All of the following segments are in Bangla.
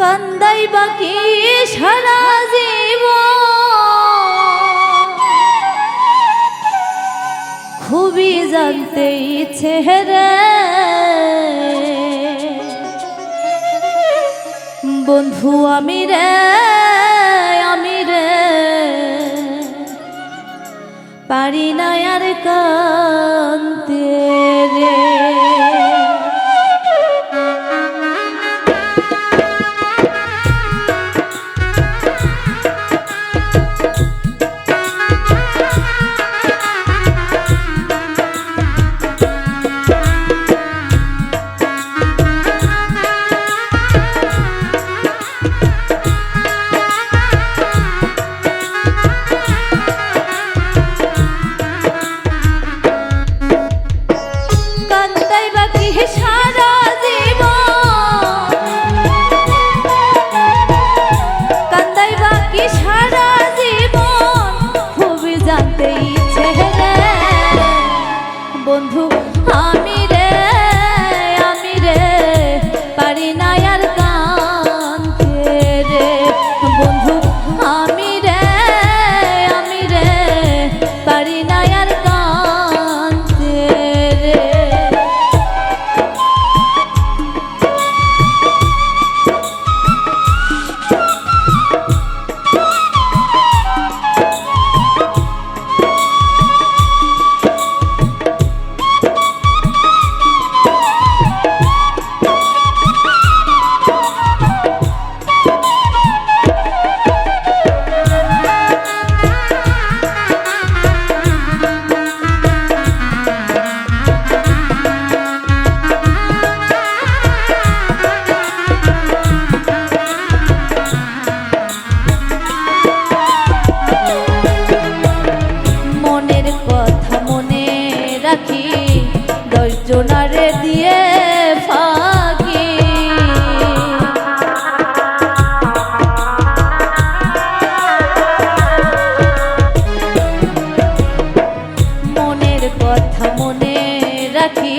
কান্দাই বাকি সারা জীব খুবই জানতে ইচ্ছে রে। বন্ধু আমি রে আমি রে। পারি না আর কান্তে নাকি দশ জোনারে দিয়ে ফাঁকি। মনের কথা মনে রাখি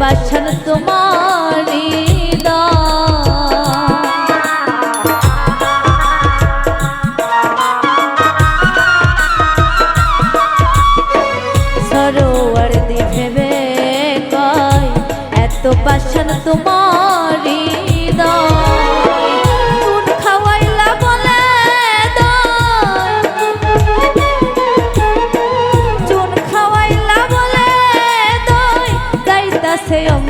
বাছন তোমার সরোবর দি ভেবে কয় এত বাছন তোমারি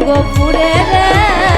গো রে